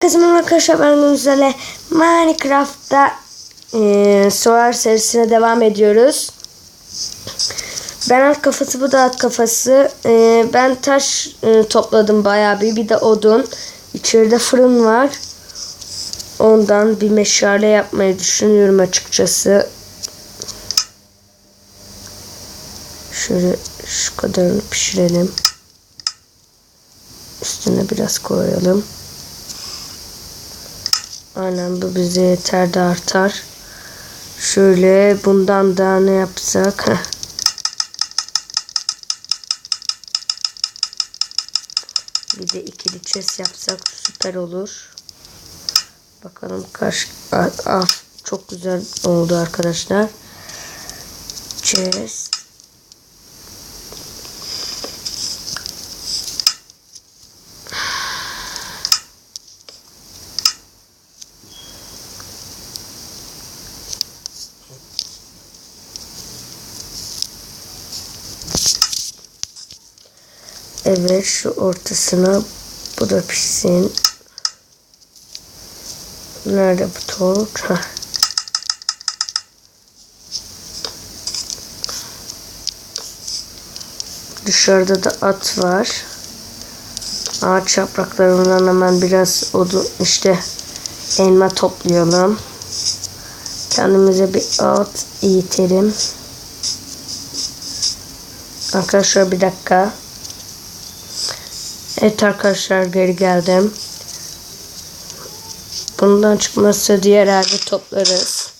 Kızım arkadaşlar ben Güzel'e Minecraft'ta e, Solar serisine devam ediyoruz. Ben alt kafası bu da alt kafası. E, ben taş e, topladım bayağı bir bir de odun. İçeride fırın var. Ondan bir meşale yapmayı düşünüyorum açıkçası. Şöyle şu kadarını pişirelim. Üstüne biraz koyalım. Aynen bu bize yeter de artar. Şöyle bundan da ne yapsak? Heh. Bir de ikili chest yapsak süper olur. Bakalım kaç ah, ah, çok güzel oldu arkadaşlar. Chest. Evet şu ortasına bu da pişsin. Nerede bu tavuk? Heh. Dışarıda da at var. Ağaç yapraklarından hemen biraz odun işte elma toplayalım. Kendimize bir at eğitelim. Arkadaşlar bir dakika. Evet arkadaşlar geri geldim. Bundan çıkmazsa diğer yerde toplarız.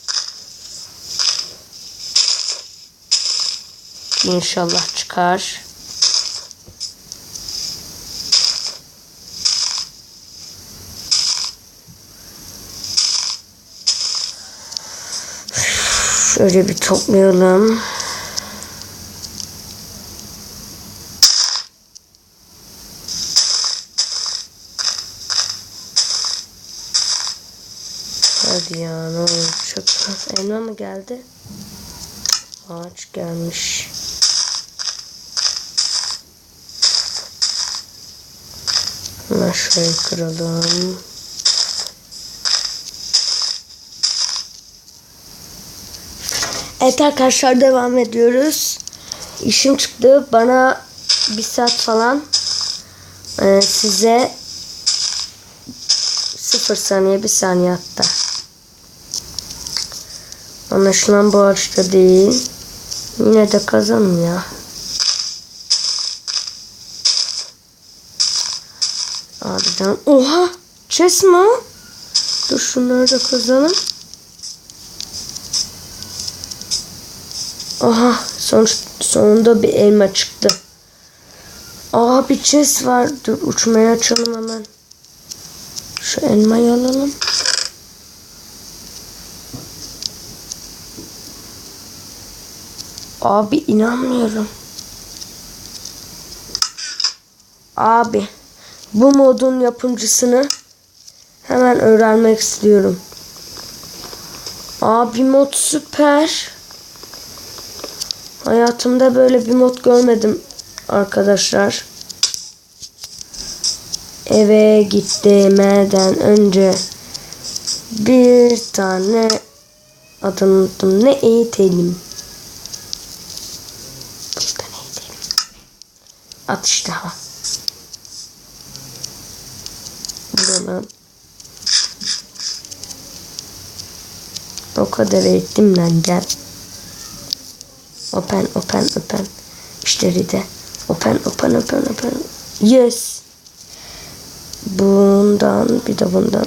İnşallah çıkar. Şöyle bir toplayalım. Hadi ya ne olacak? Elma mı geldi? Ağaç gelmiş. Hemen şöyle kıralım. Evet arkadaşlar devam ediyoruz. İşim çıktı. Bana bir saat falan e, size sıfır saniye bir saniye hatta. Anlaşılan bu ağaçta değil. Yine de kazanım ya. Harbiden. Oha! Chess mi? Dur şunları da kazanım. Aha son, sonunda bir elma çıktı. Aa bir chest var. Dur uçmaya açalım hemen. Şu elmayı alalım. Abi inanmıyorum. Abi bu modun yapımcısını hemen öğrenmek istiyorum. Abi mod süper. Hayatımda böyle bir mod görmedim arkadaşlar. Eve gitmeden önce bir tane adını unuttum. Ne eğitelim? Burada ne eğitelim? At işte ha. Buranın o kadar eğittim lan gel. Open open open. İşleri de. Open open open open. Yes. Bundan bir de bundan.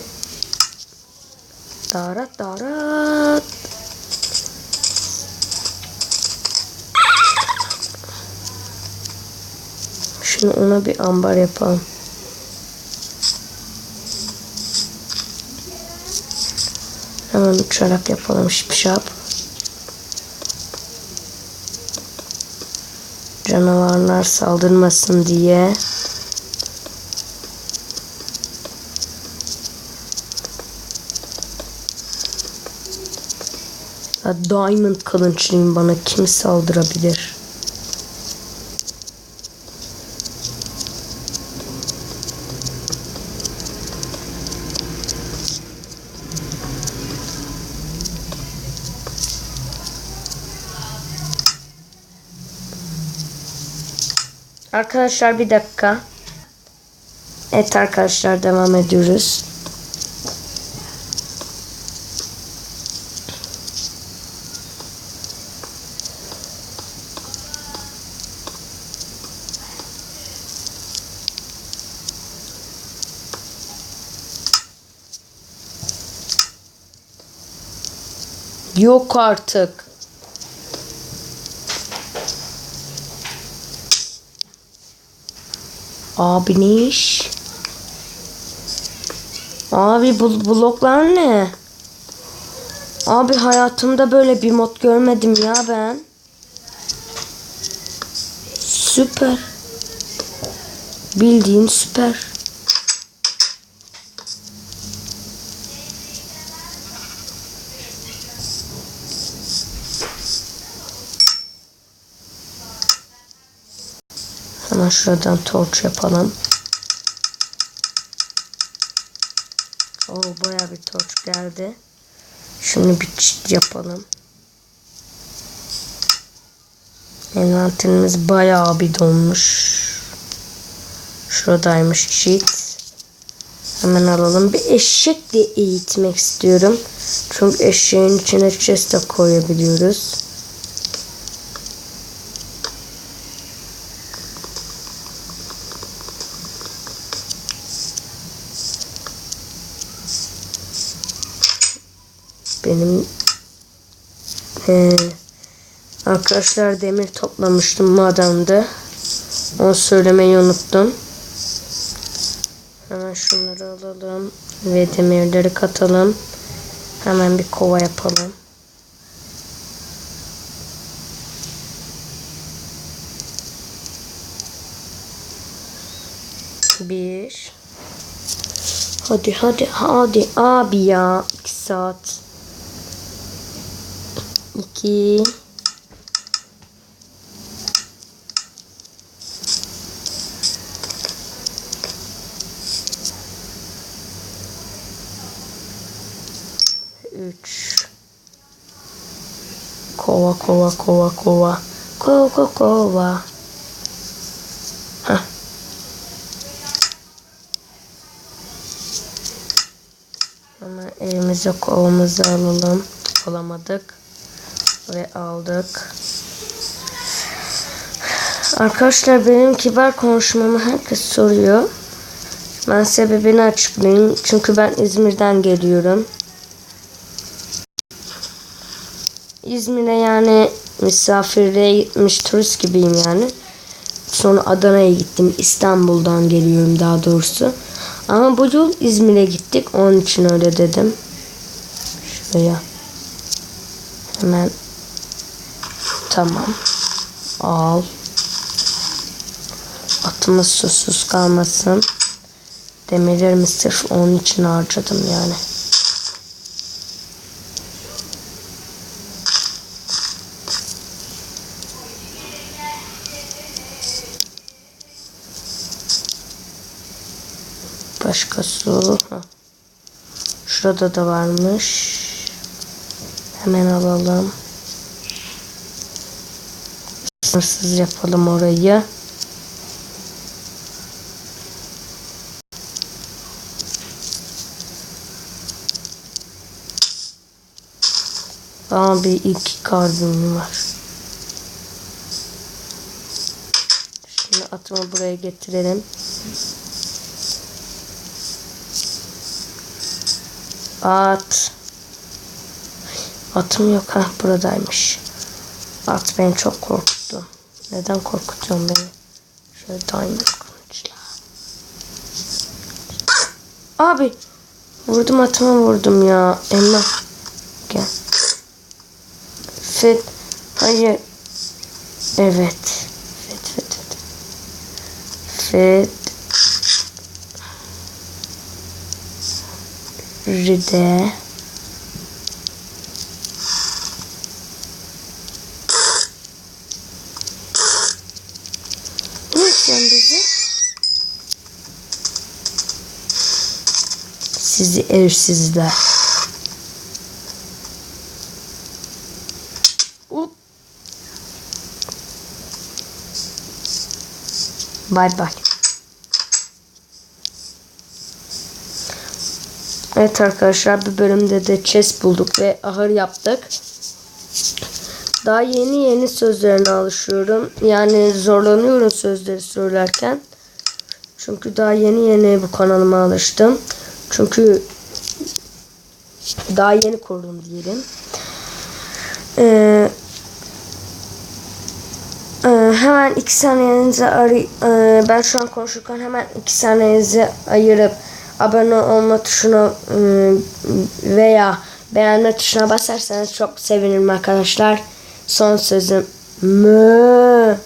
Darat darat. Şimdi ona bir ambar yapalım. Hemen uçarak yapalım şipşap. Canavarlar saldırmasın diye. Ya Diamond kılınçlıyım bana kim saldırabilir? Arkadaşlar bir dakika. Evet arkadaşlar devam ediyoruz. Yok artık. Abi ne iş? Abi bu bloklar ne? Abi hayatımda böyle bir mod görmedim ya ben. Süper. Bildiğin süper. Hemen şuradan torç yapalım. Oo baya bir torç geldi. Şimdi bir çit yapalım. Envanterimiz bayağı bir donmuş. Şuradaymış çit. Hemen alalım. Bir eşek de eğitmek istiyorum. Çünkü eşeğin içine chest de koyabiliyoruz. Benim ee, arkadaşlar demir toplamıştım mademde. Onu söylemeyi unuttum. Hemen şunları alalım ve demirleri katalım. Hemen bir kova yapalım. Bir. Hadi hadi hadi abi ya. iki saat. 2 3 Kova kova kova kova. Kova kova Heh. Hemen elimize kovamızı alalım. Alamadık ve aldık. Arkadaşlar benim kibar konuşmamı herkes soruyor. Ben sebebini açıklayayım. Çünkü ben İzmir'den geliyorum. İzmir'e yani misafirliğe gitmiş turist gibiyim yani. Sonra Adana'ya gittim. İstanbul'dan geliyorum daha doğrusu. Ama bu yıl İzmir'e gittik. Onun için öyle dedim. Şuraya. Hemen Tamam. Al. Atımız susuz kalmasın. Demirlerimi sırf onun için harcadım yani. Başka su. Şurada da varmış. Hemen alalım. Sınırsız yapalım orayı. Abi iki karbon var. Şimdi atımı buraya getirelim. At. Atım yok ha buradaymış. At beni çok korkuttu. Neden korkutuyorsun beni? Şöyle diamond kılıçla. Abi. Vurdum atıma vurdum ya. Emma. Gel. Fet. Hayır. Evet. Fet fet fet. Fet. Ride. İstiyorsun bizi? Sizi evsizler. Hop. Bay bay. Evet arkadaşlar bir bölümde de chest bulduk ve ahır yaptık. Daha yeni yeni sözlerine alışıyorum. Yani zorlanıyorum sözleri söylerken. Çünkü daha yeni yeni bu kanalıma alıştım. Çünkü daha yeni kurdum diyelim. Ee, e, hemen iki saniyenizi arı e, ben şu an konuşurken hemen iki saniyenizi ayırıp abone olma tuşuna e, veya beğenme tuşuna basarsanız çok sevinirim arkadaşlar. Son sözüm mü.